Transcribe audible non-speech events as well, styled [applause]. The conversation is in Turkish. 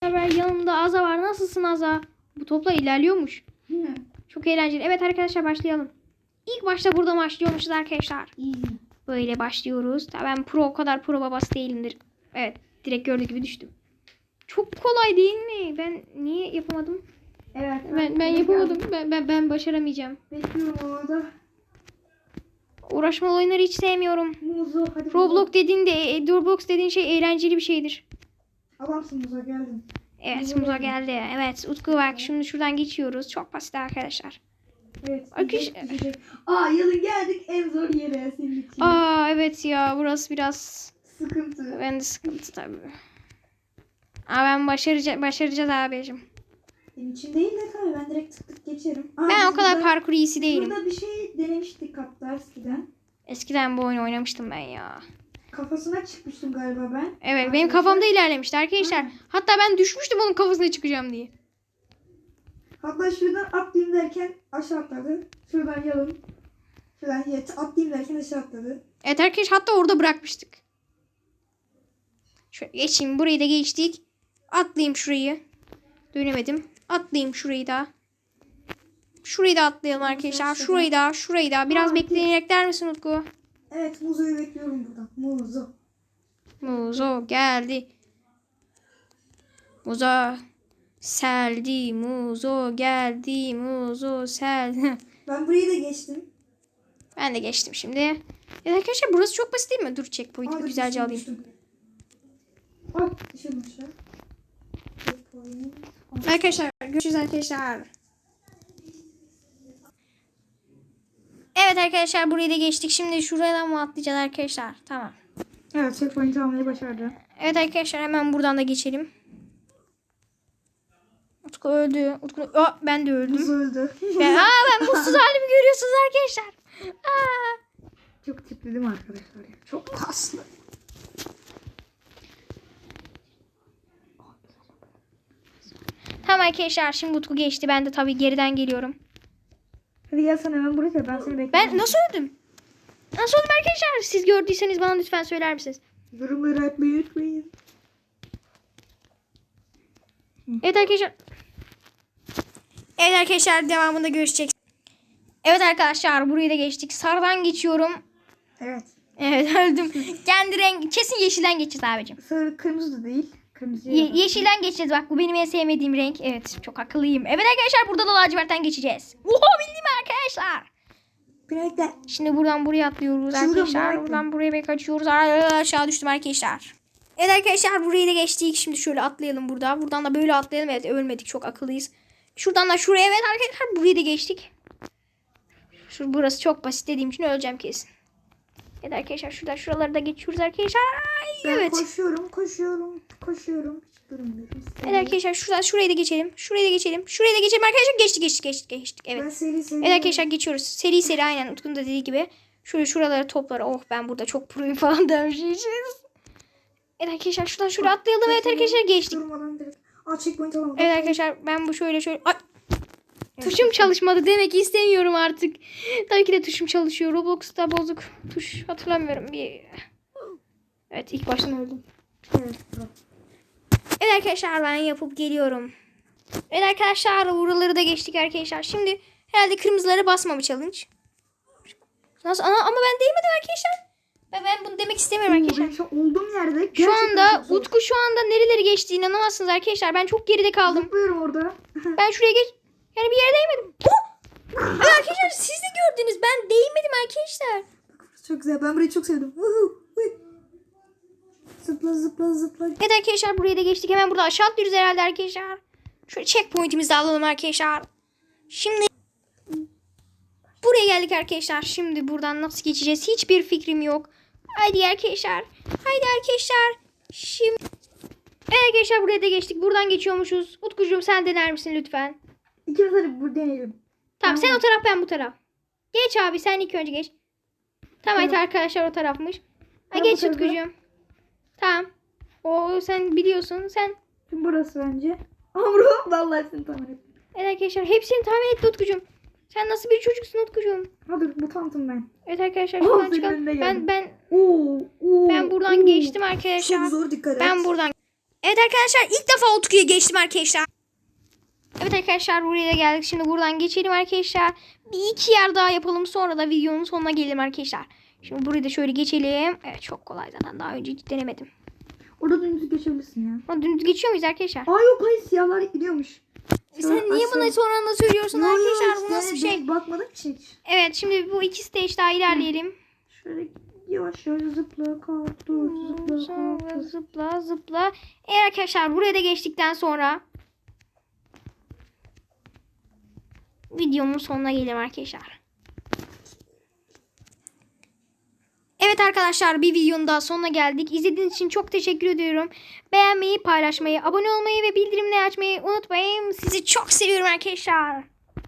haber yanımda Aza var. Nasılsın Aza? Bu topla ilerliyormuş. Hı. Çok eğlenceli. Evet arkadaşlar başlayalım. İlk başta burada başlıyormuşuz arkadaşlar. Böyle başlıyoruz. Ben pro o kadar pro babası değilimdir. Evet direkt gördüğü gibi düştüm. Çok kolay değil mi? Ben niye yapamadım? Evet. Ben ben yapamadım. Ben ben, ben başaramayacağım. Bekliyorum orada. Uğraşmalı oyunları hiç sevmiyorum. Muzo hadi. Roblox dediğin de e, Roblox dediğin şey eğlenceli bir şeydir. Adamsın geldin. Evet Muza geldi. Evet Utku bak şimdi şuradan geçiyoruz. Çok basit arkadaşlar. Evet. Gidecek. Aa yılın geldik en zor yere senin için. Aa evet ya burası biraz Sıkıntı. bende sıkıntı tabii. Aa ben başaracağız, başaracağız abicim. Benim için değil de tabii ben direkt tık tık geçerim. Aa, Ben o kadar burada- parkur iyisi değilim. Burada bir şey denemiştik hatta eskiden. Eskiden bu oyunu oynamıştım ben ya. Kafasına çıkmıştım galiba ben. Evet benim kafamda ilerlemişti arkadaşlar. Ha. Hatta ben düşmüştüm onun kafasına çıkacağım diye. Hatta şuradan atlayayım derken aşağı atladı. Şuradan yalın. Şuradan yet atlayayım derken aşağı atladı. Evet arkadaşlar hatta orada bırakmıştık. Şöyle geçeyim burayı da geçtik. Atlayayım şurayı. Dönemedim. Atlayayım şurayı da. Şurayı da atlayalım arkadaşlar. Şurayı da, şurayı da. Biraz bekleyerek der misin Utku? Evet Muzo'yu bekliyorum burada. Muzo. Muzo geldi. Muzo seldi. Muzo geldi. Muzo seldi. [laughs] Ben burayı da geçtim. ben de geçtim şimdi. Evet arkadaşlar burası çok basit değil mi? Dur checkpoint'i güzelce alayım. düştüm. Ay düşürdüm aşağı. Arkadaşlar görüşürüz arkadaşlar. Evet arkadaşlar burayı da geçtik. Şimdi şuradan mı atlayacağız arkadaşlar? Tamam. Evet checkpoint almayı başardı. Evet arkadaşlar hemen buradan da geçelim. Utku öldü. Utku Aa, ben de öldüm. Muzo öldü. Ben, aa, ben mutsuz [laughs] halimi görüyorsunuz arkadaşlar. Aa. Çok mi arkadaşlar? ya? Çok kaslı. Tamam arkadaşlar şimdi Utku geçti. Ben de tabii geriden geliyorum. Hadi gel sen hemen buraya ben seni bekliyorum. Ben nasıl öldüm? Nasıl öldüm arkadaşlar? Siz gördüyseniz bana lütfen söyler misiniz? Yorumları atmayı unutmayın. Evet arkadaşlar. Evet arkadaşlar devamında görüşecek. Evet arkadaşlar burayı da geçtik. Sarıdan geçiyorum. Evet. Evet [laughs] öldüm. Kendi renk kesin yeşilden geçeceğiz abicim. Sarı kırmızı da değil. Kırmızı Ye- yeşilden geçeceğiz bak bu benim en sevmediğim renk. Evet çok akıllıyım. Evet arkadaşlar burada da lacivertten geçeceğiz. Oha bildim arkadaşlar. Birlikte. Şimdi buradan buraya atlıyoruz Şuradan arkadaşlar. buraya Buradan buraya bir kaçıyoruz. Aa, Aşağı düştüm arkadaşlar. Evet arkadaşlar burayı da geçtik. Şimdi şöyle atlayalım burada. Buradan da böyle atlayalım. Evet ölmedik çok akıllıyız. Şuradan da şuraya evet arkadaşlar burayı da geçtik. Şu, burası çok basit dediğim için öleceğim kesin. Evet arkadaşlar şurada şuraları da geçiyoruz arkadaşlar. Ay, Ben evet. koşuyorum, koşuyorum, koşuyorum. Hiç durmuyorum. Evet arkadaşlar şuradan şurayı da geçelim. Şurayı da geçelim. Şurayı da geçelim arkadaşlar. Geçtik geçtik geçtik geçtik. Evet. Ben seri seri. Evet arkadaşlar geçiyoruz. Seri seri aynen Utku'nun da dediği gibi. Şöyle şuraları topları. Oh ben burada çok proyum falan [laughs] demişiz. Evet arkadaşlar şuradan şuraya atlayalım. Evet arkadaşlar geçtik. Durmadan direkt. Aa checkpoint alamadım. Evet arkadaşlar ben bu şöyle şöyle. Ay. Tuşum çalışmadı demek ki istemiyorum artık. Tabii ki de tuşum çalışıyor. Roblox'ta bozuk tuş hatırlamıyorum. Bir... Evet ilk baştan öldüm. Evet. Evet arkadaşlar ben yapıp geliyorum. Evet arkadaşlar buraları da geçtik arkadaşlar. Şimdi herhalde kırmızılara basma bir challenge. Nasıl? Ana, ama ben değmedim arkadaşlar. Ben, ben bunu demek istemiyorum arkadaşlar. Olduğum yerde Şu anda çok zor. Utku şu anda nereleri geçti inanamazsınız arkadaşlar. Ben çok geride kaldım. Zıplıyorum orada. [laughs] Ben şuraya geç. Yani bir yere değmedim. Evet arkadaşlar siz de gördünüz. Ben değmedim arkadaşlar. çok güzel. Ben burayı çok sevdim. Zıpla zıpla zıpla. Evet arkadaşlar burayı da geçtik. Hemen burada aşağı atlıyoruz herhalde arkadaşlar. Şöyle checkpoint'imizi alalım arkadaşlar. Şimdi buraya geldik arkadaşlar. Şimdi buradan nasıl geçeceğiz? Hiçbir fikrim yok. Haydi arkadaşlar. Haydi arkadaşlar. Şimdi Evet arkadaşlar buraya da geçtik. Buradan geçiyormuşuz. Utkucuğum sen dener misin lütfen? İkimiz hadi bu deneyelim. Tamam sen o taraf ben bu taraf. Geç abi sen ilk önce geç. Tamam Tamam. arkadaşlar o tarafmış. Ha, geç. Utkucuğum. Tamam. O sen biliyorsun. Sen Burası bence. [laughs] Aa bro. Vallahi seni tahmin ettim. Evet arkadaşlar hepsini tahmin etti Utkucuğum. Sen nasıl bir çocuksun Utkucuğum? Ha dur mutantım ben. Evet arkadaşlar Oh, şuradan çıkalım. Ben ben Oo, oo, ben buradan oo. geçtim arkadaşlar. Çok zor dikkat et. Ben buradan Evet arkadaşlar ilk defa Utku'ya geçtim arkadaşlar. Evet arkadaşlar buraya da geldik. Şimdi buradan geçelim arkadaşlar. Bir iki yer daha yapalım. Sonra da videonun sonuna gelelim arkadaşlar. Şimdi burayı da şöyle geçelim. Evet çok kolay zaten. Daha önce hiç denemedim. Orada dümdüz geçebilirsin ya. Ama dümdüz geçiyor muyuz arkadaşlar? Aa yok hayır siyahlar gidiyormuş. Sen niye bana sonra da söylüyorsun arkadaşlar? Bu işte, nasıl bir şey? ki hiç. Evet şimdi bu iki stage daha ilerleyelim. Şöyle yavaş yavaş zıpla kalk dur zıpla kalk. zıpla zıpla. Eğer arkadaşlar buraya da geçtikten sonra videomun sonuna gelelim arkadaşlar. Evet arkadaşlar bir videonun daha sonuna geldik. İzlediğiniz için çok teşekkür ediyorum. Beğenmeyi, paylaşmayı, abone olmayı ve bildirimleri açmayı unutmayın. Sizi çok seviyorum arkadaşlar.